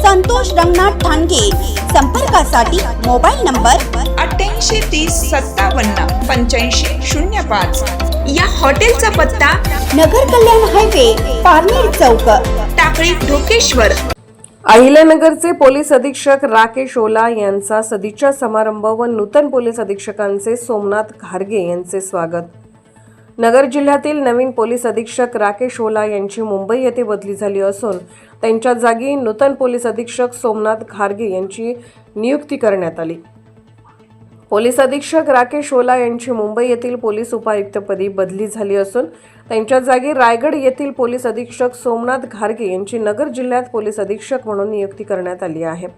संतोष रंगनाथ ठाणगे. संपर्कासाठी mobile number अठ्ठ्याऐंशी तीस सत्तावन्न पंच्याऐंशी शून्य पाच. या हॉटेलचा पत्ता नगर कल्याण हायवे पारनेर चौक. टाकळी ढोकेश्वर. अहिल्यानगरचे पोलीस अधीक्षक राकेश ओला यांचा सदिच्छा समारंभ व नूतन पोलीस अधीक्षकांचे सोमनाथ घारगे यांचे स्वागत. नगर जिल्ह्यातील नवीन पोलीस अधीक्षक राकेश ओला यांची मुंबई येथे बदली झाली असून त्यांच्या जागी नूतन पोलीस अधीक्षक सोमनाथ खारगे यांची नियुक्ती करण्यात आली. पोलीस अधीक्षक राकेश ओला यांची मुंबई येथील पोलीस उपायुक्तपदी बदली झाली असून त्यांच्या जागी रायगड येथील पोलीस अधीक्षक सोमनाथ घारगे यांची नगर जिल्ह्यात पोलीस अधीक्षक म्हणून नियुक्ती करण्यात आली आहे.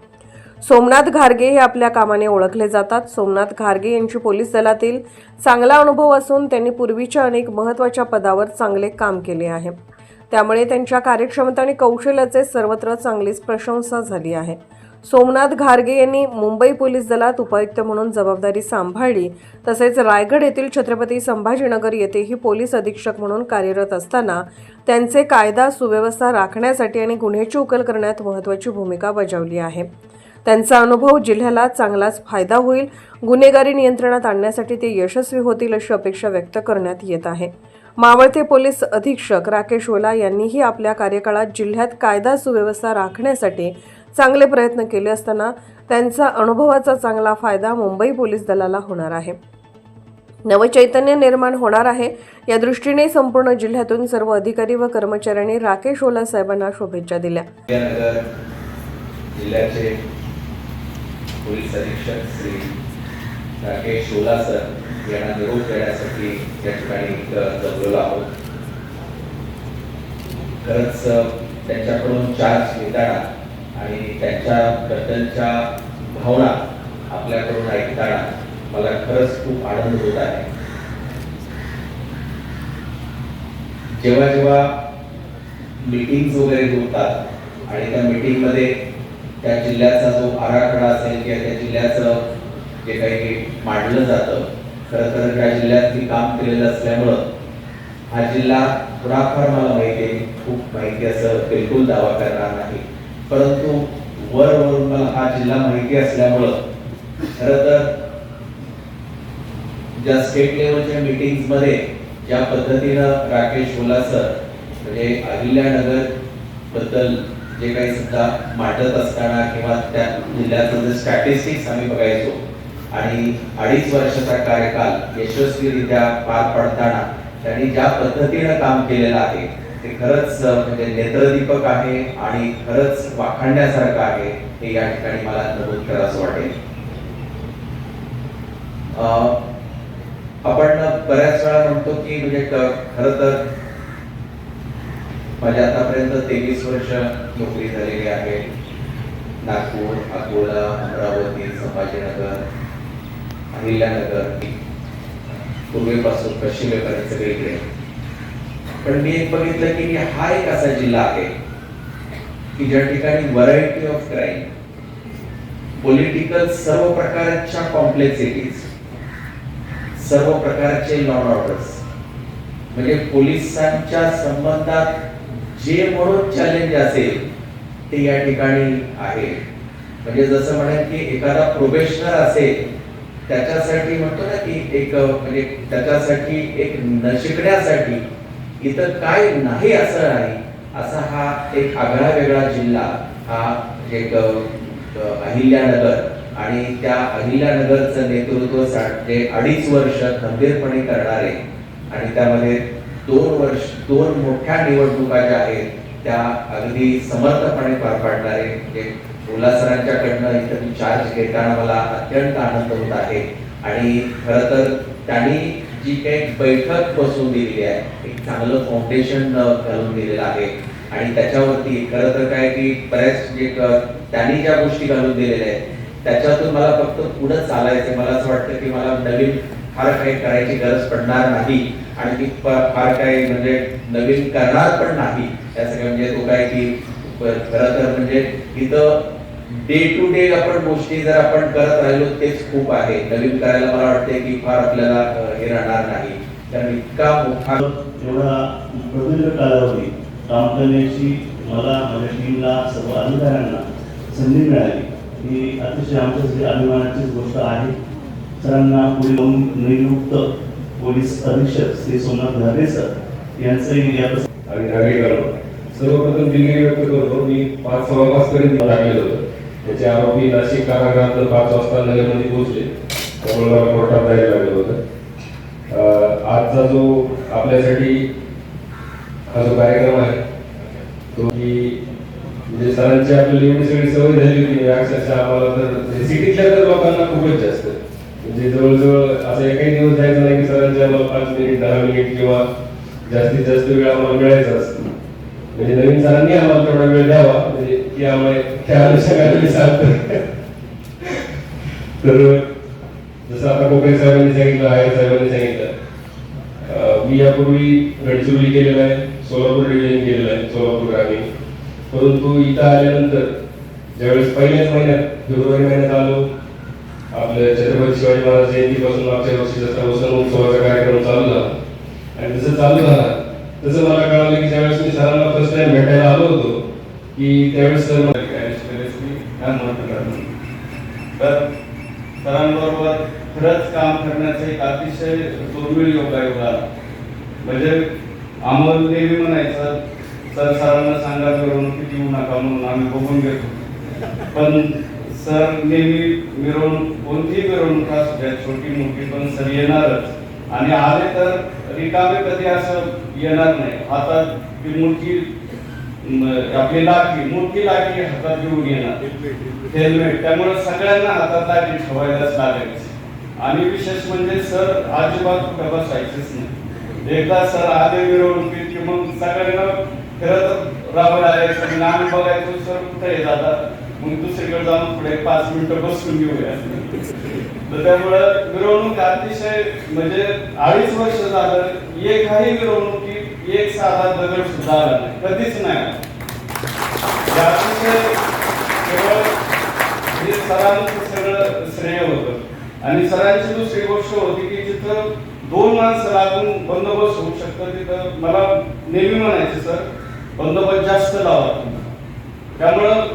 सोमनाथ घारगे हे आपल्या कामाने ओळखले जातात. सोमनाथ घारगे यांची पोलीस दलातील चांगला अनुभव असून त्यांनी पूर्वीच्या अनेक महत्त्वाच्या पदावर चांगले काम केले आहे. त्यामुळे त्यांच्या कार्यक्षमता आणि कौशल्याचे सर्वत्र चांगलीच प्रशंसा झाली आहे. सोमनाथ घारगे यांनी मुंबई पोलीस दलात उपायुक्त म्हणून जबाबदारी सांभाळली. तसेच रायगड येथील छत्रपती संभाजीनगर येथेही पोलीस अधीक्षक म्हणून कार्यरत असताना त्यांचे कायदा सुव्यवस्था राखण्यासाठी आणि गुन्ह्याची उकल करण्यात महत्त्वाची भूमिका बजावली आहे. त्यांचा अनुभव जिल्ह्याला चांगलाच फायदा होईल. गुन्हेगारी नियंत्रणात आणण्यासाठी ते यशस्वी होतील अशी अपेक्षा व्यक्त करण्यात येत आहे. मावळते पोलीस अधीक्षक राकेश ओला यांनीही आपल्या कार्यकाळात जिल्ह्यात कायदा सुव्यवस्था राखण्यासाठी चांगले प्रयत्न केले असताना त्यांचा अनुभवाचा चांगला फायदा मुंबई पोलीस दलाला होणार आहे. नवचैतन्य निर्माण होणार आहे. या दृष्टीने संपूर्ण जिल्ह्यातून सर्व अधिकारी व कर्मचाऱ्यांनी राकेश ओला साहेबांना शुभेच्छा दिल्या. जिल्ह्याचे पोलीस अधीक्षक श्री राकेश ओला सर यांना निरोप देण्यासाठी या ठिकाणी जमलेलो आहोत. खरंच त्यांच्याकडून चार्ज घेताना आणि त्यांच्याबद्दलच्या भावना आपल्याकडून ऐकताना मला खरंच खूप आनंद होत आहे. जेव्हा जेव्हा मीटिंग्स वगैरे होतात आणि त्या मीटिंगमध्ये त्या जिल्ह्याचा जो आराखडा असेल किंवा त्या जिल्ह्याचं जे काही मांडलं जातं खरं तर त्या जिल्ह्यात मी काम केलेलं असल्यामुळं हा जिल्हा थोडाफार मला माहिती आहे खूप माहिती असं बिलकुल दावा करणार नाही. परंतु वरवरून मला हा जिल्हा माहिती असल्यामुळं खरं तर ज्या स्टेट लेवलच्या मीटिंग्समध्ये ज्या पद्धतीनं राकेश ओला सर म्हणजे अहिल्यानगरबद्दल जे काही सुद्धा मांडत असताना किंवा त्या जिल्ह्याचं जे स्टॅटिस्टिक्स आम्ही बघायचो आणि अडीच वर्षाचा कार्यकाल यशस्वीरित्या पार पडताना त्यांनी ज्या पद्धतीनं काम केलेलं आहे ते खरंच म्हणजे नेत्रदीपक आहे आणि खरंच वाखाणण्यासारखं आहे हे या ठिकाणी मला नमूद करावं वाटेल. अं, आपण बऱ्याच वेळा म्हणतो की म्हणजे खर खरं तर माझ्या आतापर्यंत तेवीस वर्ष नोकरी झालेली आहे. नागपूर अकोला अमरावती संभाजीनगर अहिल्यानगर. पूर्वेपासून पश्चिमेपर्यंत वेगळे पण मी एक बघितलं की हा एक असा जिल्हा आहे की ज्या ठिकाणी व्हरायटी ऑफ क्राईम पॉलिटिकल सर्व प्रकारच्या कॉम्प्लेक्सिटीज सर्व प्रकारचे लॉ ऑर्डर्स म्हणजे पोलिसांच्या संबंधात जे म्हणून चॅलेंज असेल ते या ठिकाणी आहे. म्हणजे जसं म्हणेल की एखादा प्रोबेशनर असेल त्याच्यासाठी म्हणतो ना की एक म्हणजे त्याच्यासाठी एक न शिकण्यासाठी इथं काय नाही असं नाही असा हा एक आगळा वेगळा जिल्हा हा एक अहिल्यानगर. आणि त्या अहिल्यानगरचं नेतृत्व सा- ते अडीच वर्ष खंबीरपणे करणारे. आणि त्यामध्ये दोन वर्ष दोन मोठ्या निवडणुका ज्या आहेत त्या अगदी समर्थपणे पार पाडणारे म्हणजे मुला सरांच्याकडनं इथं मी चार्ज घेताना मला अत्यंत आनंद होत आहे. आणि खरं तर त्यांनी जी काही बैठक बसवून दिलेली आहे एक चांगलं फाउंडेशन घालून दिलेलं आहे. आणि त्याच्यावरती खरं तर काय की बऱ्याच म्हणजे, जे त्यांनी ज्या गोष्टी घालून दिलेल्या आहेत त्याच्यातून मला फक्त पुढे चालायचं मला असं वाटतं की मला नवीन फार काही करायची गरज पडणार नाही. आणि ती फार काही म्हणजे नवीन करणार पण नाही. त्यासाठी सगळ्या म्हणजे तो काय की खरं तर म्हणजे इथं डे टू डे आपण गोष्टी जर आपण करत राहिलो तेच खूप आहे. नवीन करायला मला वाटते की फार आपल्याला हे राहणार नाही. कारण इतका मोठा एवढा प्रदीर्घ कालावधी काम करण्याची मला माझ्या टीमला सर्व अधिकाऱ्यांना संधी मिळाली ही अतिशय आमच्यासाठी अभिमानाचीच गोष्ट आहे. सरांना पुढे जाऊन नियुक्त पोलीस अधीक्षक श्री सोमनाथ धारे सर यांचंही या आणि आणि नागरिकांना सर्वप्रथम दिल्ली व्यक्त करतो. मी पाच सव्वा पाच पर्यंत लागलेलं होतं. त्याचे आरोपी नाशिक कारागृहात पाच वाजता नगरमध्ये पोहोचले. त्यामुळे मला कोर्टात जायला लागलं होतं. आजचा जो आपल्यासाठी हा जो कार्यक्रम आहे तो की म्हणजे सरांची आपल्याला एवढी सगळी सवय झाली होती अक्षरशः आम्हाला तर म्हणजे सिटीतल्या तर लोकांना खूपच जास्त. म्हणजे जवळजवळ असं एकही दिवस जायचं नाही की सरांच्या आम्हाला पाच मिनिट दहा मिनिट किंवा जास्तीत जास्त वेळ आम्हाला मिळायचा असतो. म्हणजे नवीन सरांनी आम्हाला तेवढा वेळ द्यावा. म्हणजे की आम्हाला त्या अनुषंगाने मी सांगतो तर जसं आता कोकणी साहेबांनी सांगितलं आयर साहेबांनी सांगितलं मी यापूर्वी गडचिरोली केलेलं आहे सोलापूर डिव्हिजन केलेलं आहे सोलापूर ग्रामीण परंतु इथं आल्यानंतर ज्यावेळेस पहिल्याच महिन्यात फेब्रुवारी महिन्यात आलो आपल्या छत्रपती शिवाजी महाराज जयंतीपासून मागच्या वर्षी जत्रा वसन उत्सवाचा कार्यक्रम चालू झाला आणि जसं चालू झाला तसं मला कळालं की ज्यावेळेस मी सरांना फर्स्ट टाइम भेटायला आलो होतो की त्यावेळेस सर मला तर सरांबरोबर खरंच काम करण्याचा एक अतिशय दुर्मिळ योगायोग आला म्हणजे आम्हाला नेहमी म्हणायचं सर सरांना सांगा मिरवणुकीत येऊ नका म्हणून आम्ही बघून घेतो पण सर नेहमी मिरवणूक कोणतीही मिरवणूक असू द्या छोटी मोठी पण सर येणारच आणि आले तर रिकामे कधी असं येणार नाही. हातात ती मोठी आपली लाठी मोठी लाठी हातात घेऊन येणार. हेल्मेट त्यामुळे सगळ्यांना हातात लाठी ठेवायलाच लागायची. आणि विशेष म्हणजे सर अजिबात कुठं बसायचेच नाही. एकदा सर आले मिळवून की मग सगळ्यांना खरंच राहावं लागायचं. आणि आम्ही बघायचो सर कुठे जातात मग दुसरीकडे जाऊन पुढे पाच मिनिटं बसून घेऊया तर त्यामुळं मिरवणूक अतिशय म्हणजे अडीच वर्ष झालं एकही मिरवणुकी एक साधा दगड सुद्धा आला नाही. कधीच नाही अतिशय केवळ हे सरांचं सगळं श्रेय होतं. आणि सरांची दुसरी गोष्ट होती की जिथं दोन माणसं लागून बंदोबस्त होऊ शकतं तिथं मला नेहमी म्हणायचे सर बंदोबस्त जास्त लावा त्यामुळं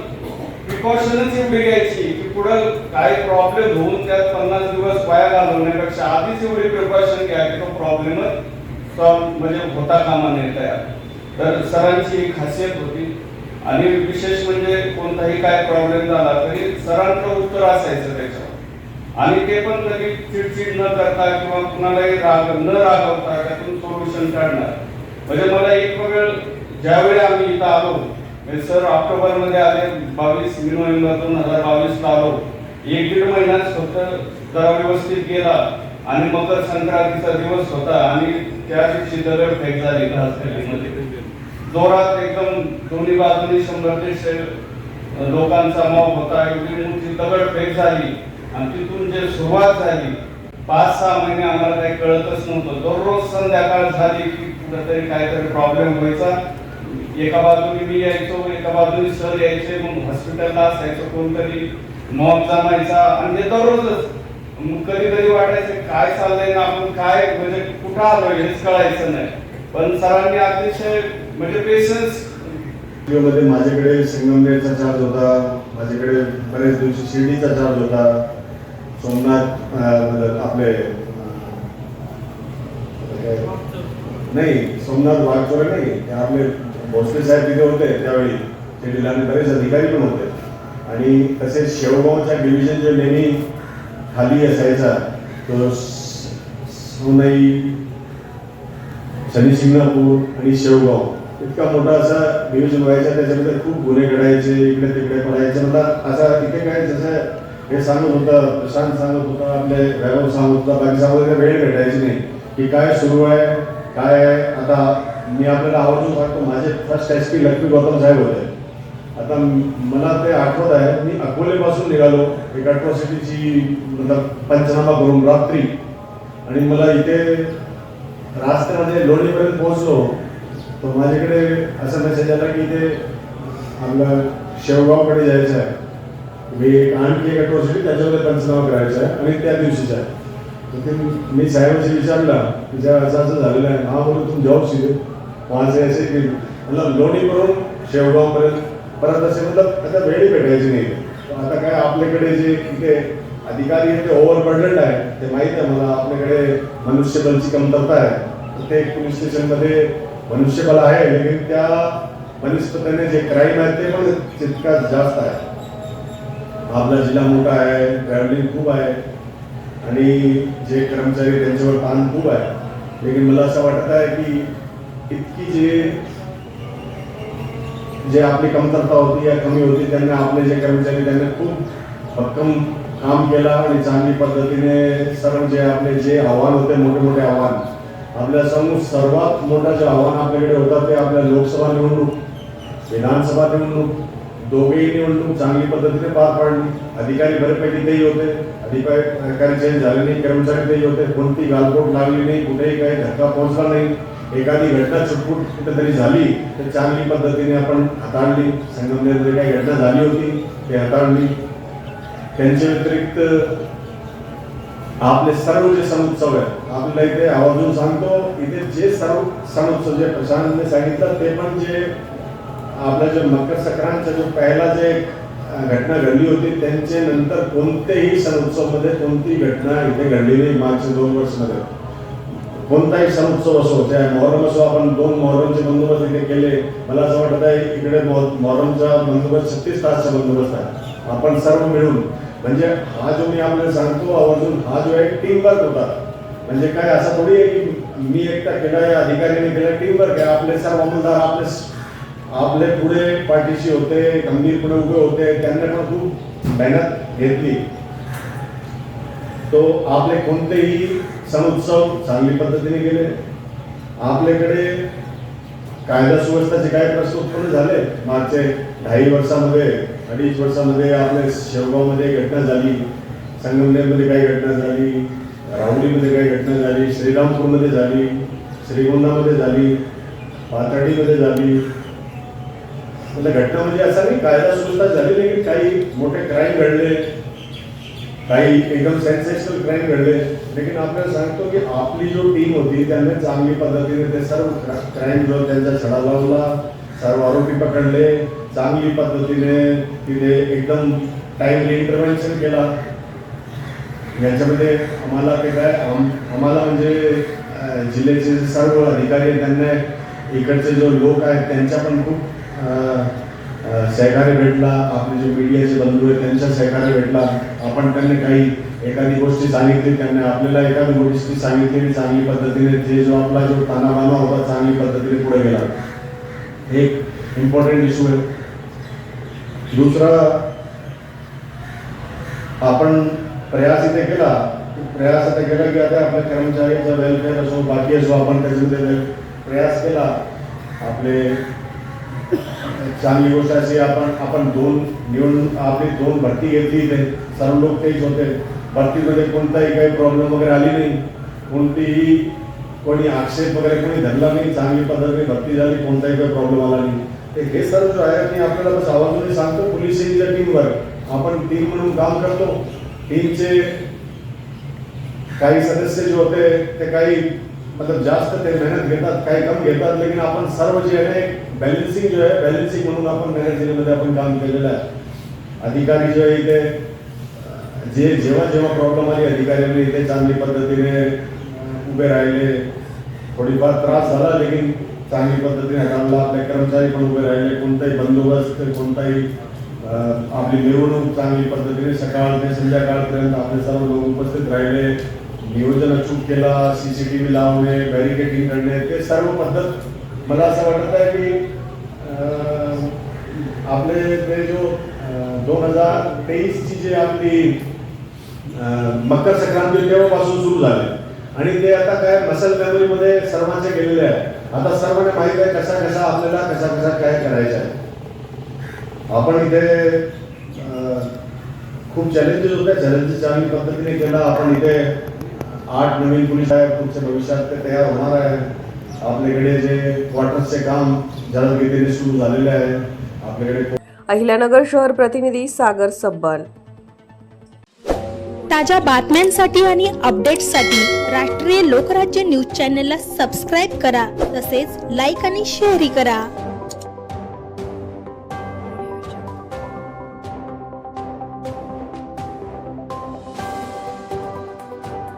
प्रिकॉशनच एवढी घ्यायची की पुढं काय प्रॉब्लेम होऊन त्यात पन्नास दिवस वाया घालवण्यापेक्षा आधीच एवढी प्रिकॉशन घ्या की तो प्रॉब्लेमच म्हणजे होता कामा नये तयार. तर सरांची एक खासियत होती. आणि विशेष म्हणजे कोणताही काय प्रॉब्लेम झाला तरी सरांचं उत्तर असायचं त्याच्यावर. आणि ते पण कधी चिडचिड न करता किंवा कुणालाही राग न रागवता त्यातून सोल्युशन काढणार. म्हणजे मला एक वेळ ज्यावेळी आम्ही इथं आलो सर ऑक्टोबरमध्ये आले बावीस नोव्हेंबर दोन हजार बावीस ला आलो. एक दीड महिन्यात फक्त जरा व्यवस्थित गेला आणि मकर संक्रांतीचा दिवस होता आणि त्या दिवशी दगडफेक झाली घासखेडीमध्ये जोरात एकदम दोन्ही बाजूनी शंभर दीडशे लोकांचा मॉब होता. एवढी मोठी दगडफेक झाली आणि तिथून जे सुरुवात झाली पाच सहा महिने आम्हाला काही कळतच नव्हतं. दररोज संध्याकाळ झाली की कुठेतरी काहीतरी प्रॉब्लेम व्हायचा. एका बाजूने मी यायचो एका बाजूने सर यायचे मग हॉस्पिटलला असायचो कोणतरी मॉप जमायचा आणि ते दररोजच. मग कधी कधी वाटायचं काय चाललंय ना आपण काय म्हणजे कुठं आलोय हेच कळायचं नाही. पण सरांनी अतिशय म्हणजे पेशन्समध्ये माझ्याकडे संगमनेरचा चार्ज होता माझ्याकडे बरेच दिवशी शिर्डीचा चार्ज होता सोमनाथ आपले नाही सोमनाथ वाघचोरे नाही आपले भोसले साहेब तिथे होते त्यावेळी ते आणि बरेच अधिकारी पण होते. आणि तसेच शेवगावच्या डिव्हिजन जे नेहमी खाली असायचा तो सोनई शनी शिंगणापूर आणि शेवगाव इतका मोठा असा डिव्हिजन व्हायचा त्याच्यामध्ये खूप गुन्हे घडायचे इकडे तिकडे पडायचे. मला असा तिथे काय जसं हे सांगत होतं प्रशांत सांगत होता आपले वैभव सांगत होता बाकी सांगत होता, वेळ भेटायची नाही. की काय सुरू आहे काय आहे आता मी आपल्याला आवर्जून सांगतो माझे first S P Lakshmi Gautam साहेब होते. आता मला ते आठवत आहे मी अकोलेपासून निघालो एक अट्रॉसिटीची मतलब पंचनामा करून रात्री. आणि मला इथे रास्त्यामध्ये लोणीपर्यंत पोहोचलो. तर माझ्याकडे असा मेसेज आला की इथे आपलं शेवगावकडे जायचं आहे. मी एक आणखी एक अट्रॉसिटी त्याच्यामध्ये पंचनामा करायचा आहे आणि त्या दिवशीचा आहे. तर ते मी साहेबांशी विचारला की ज्या असं असं झालेलं आहे हा बोलू तुम्ही जाऊ शिकेल माझे असे की मतलब लोणी करून शेवगावपर्यंत परत असे मतलब आता वेळी भेटायची नाही. तर आता काय आपल्याकडे जे इथे अधिकारी आहेत ते ओव्हर आहे ते माहीत आहे मला आपल्याकडे मनुष्यबलची कमतरता आहे. प्रत्येक पोलीस स्टेशनमध्ये मनुष्यबल आहे लेकिन त्या वनस्पतीने जे क्राईम आहे ते पण तितकाच जास्त आहे. आपला जिल्हा मोठा आहे ट्रॅव्हलिंग खूप आहे आणि जे कर्मचारी त्यांच्यावर ताण खूप आहे. लेकिन मला असं वाटत आहे की इतकी जे जे आपली कमतरता होती या कमी होती त्यांना आपले जे कर्मचारी त्यांनी खूप भक्कम काम केलं आणि चांगली पद्धतीने सर्व जे आपले जे आव्हान होते मोठे मोठे आव्हान आपल्यासमोर सर्वात मोठं जे आव्हान आपल्याकडे होतं ते आपल्या लोकसभा निवडणूक विधानसभा निवडणूक दोघेही निवडणूक चांगली पद्धतीने पार पाडली. अधिकारी बरेपैकी तेही होते अधिकारी चेंज झाले नाही कर्मचारी तेही होते कोणती गालबोट लागली नाही कुठेही काही धक्का पोहोचला नाही. एखादी घटना चुटपुट कुठेतरी झाली तर चांगली पद्धतीने आपण हाताळली. संगमनेरमध्ये काही घटना झाली होती ते हाताळली. त्यांच्या व्यतिरिक्त आपले सर्व जे सण उत्सव आहेत आपल्याला इथे आवर्जून सांगतो इथे जे सर्व सण उत्सव जे प्रशांतने सांगितलं ते पण जे आपला जे मकर संक्रांतचा जो पहिला जे घटना घडली होती त्यांचे नंतर कोणतेही सण उत्सवमध्ये कोणतीही घटना इथे घडली नाही मागच्या दोन वर्षमध्ये. कोणताही सण उत्सव असो चाहे मोहरम असो आपण दोन मोहरमचे बंदोबस्त इथे केले. मला असं वाटत आहे इकडे मोहरमचा बंदोबस्त छत्तीस तासचा बंदोबस्त आहे. आपण सर्व मिळून म्हणजे हा जो मी आपल्याला सांगतो आवर्जून हा जो आहे टीम वर्क होता. म्हणजे काय असं थोडी आहे की मी एकटा केला या अधिकाऱ्याने केला टीम वर्क आहे. आपले सर्व अंमलदार आपले आपले पुढे पाठीशी होते गंभीरपणे उभे होते. त्यांना पण खूप मेहनत घेतली. तो आपले कोणतेही सण उत्सव चांगली पद्धतीने गेले. आपल्याकडे कायदा सुव्यवस्थाचे काय प्रश्न उत्पन्न झाले? मागचे ढाई वर्षामध्ये अडीच वर्षामध्ये आपल्या शेवगावमध्ये घटना झाली. संगमनेरमध्ये काही घटना झाली. राहुलीमध्ये काही घटना झाली. श्रीरामपूरमध्ये झाली. श्रीगोंदामध्ये झाली. पाताडीमध्ये झाली. म्हणजे घटना म्हणजे असा नाही कायदा सुव्यवस्था झाली नाही की काही मोठे क्राईम घडले. काही एकदम सेन्सेशनल क्राईम घडले. लेकिन आपल्याला सांगतो की आपली जो टीम होती त्यांनी चांगली पद्धतीने ते सर्व क्राईम जो त्यांचा छडा लावला सर्व आरोपी पकडले चांगली पद्धतीने तिथे एकदम टाइमली इंटरव्हेन्शन केला. याच्यामध्ये आम्हाला ते काय आम्हाला म्हणजे जिल्ह्याचे सर्व अधिकारी त्यांना इकडचे जो लोक आहेत त्यांच्या पण खूप अं, सहकार्य भेटला आपले जे मीडियाचे बंधू आहेत त्यांच्या सहकार्य भेटला. आपण त्यांनी काही एखादी गोष्टी सांगितली त्यांनी आपल्याला एखादी गोष्टी सांगितली चांगली पद्धतीने जे जो आपला जो तानाबाना होता चांगली पद्धतीने पुढे गेला. एक इम्पॉर्टंट इशू आहे. दुसरा आपण प्रयास इथे केला. प्रयास आता केला की आता आपल्या कर्मचाऱ्यांचा वेलफेअर असो बाकी असो आपण त्याच्यामध्ये प्रयास केला. आपले चांगली गोष्ट अशी आपण आपण दोन निवडून आपली दोन भरती घेतली इथे. सर्व लोक तेच होते. भरतीमध्ये कोणताही काही प्रॉब्लेम वगैरे आली नाही. कोणतीही कोणी आक्षेप वगैरे कोणी धरला नाही. चांगली पद्धतीने भरती झाली कोणताही काही प्रॉब्लेम आला नाही. ते हे सर्व जो आहे मी आपल्याला बस आवाजमध्ये सांगतो पोलिसिंगच्या टीमवर आपण टीम म्हणून काम करतो. टीमचे काही सदस्य जे होते ते काही मतलब जास्त ते मेहनत घेतात काही कम घेतात लेकिन आपण सर्व जे आहे बॅलेन्सिंग जो आहे बॅलेन्सिंग म्हणून आपण नगर जिल्ह्यामध्ये आपण काम केलेलं आहे. अधिकारी जे आहे इथे जे जेव्हा जेव्हा प्रॉब्लेम आली अधिकाऱ्यांनी इथे चांगली पद्धतीने उभे राहिले. थोडीफार त्रास झाला लेकिन चांगली पद्धतीने हाताळला आपले कर्मचारी पण उभे राहिले. कोणताही बंदोबस्त कोणताही आपली मिरवणूक चांगली पद्धतीने सकाळ ते संध्याकाळपर्यंत आपले सर्व लोक उपस्थित राहिले. नियोजन अचूक केला सीसीटीव्ही लावणे बॅरिकेडिंग करणे ते सर्व पद्धत मला असं वाटत आहे की आपले ते जो दोन हजार तेवीसची जी आपली मकर संक्रांती तेव्हापासून सुरू झाले. आणि ते आता काय मसल मेमरीमध्ये सर्वांचे गेलेले आहे. आता सर्वांना माहीत आहे कसा कसा आपल्याला कसा कसा काय करायचं आहे. आपण इथे खूप चॅलेंजेस होते चॅलेंजेस चांगली पद्धतीने केला. आपण इथे आठ नवीन पोलीस आहे पुढच्या भविष्यात ते तयार होणार आहे. आपल्याकडे जे क्वार्टर्सचे काम जलदगतीने सुरू झालेले आहे आपल्याकडे अहिल्यानगर शहर प्रतिनिधी सागर सब्बान. ताज्या बातम्यांसाठी आणि अपडेट्ससाठी राष्ट्रीय लोकराज्य न्यूज चॅनलला सबस्क्राईब करा तसेच लाईक आणि शेअरही करा.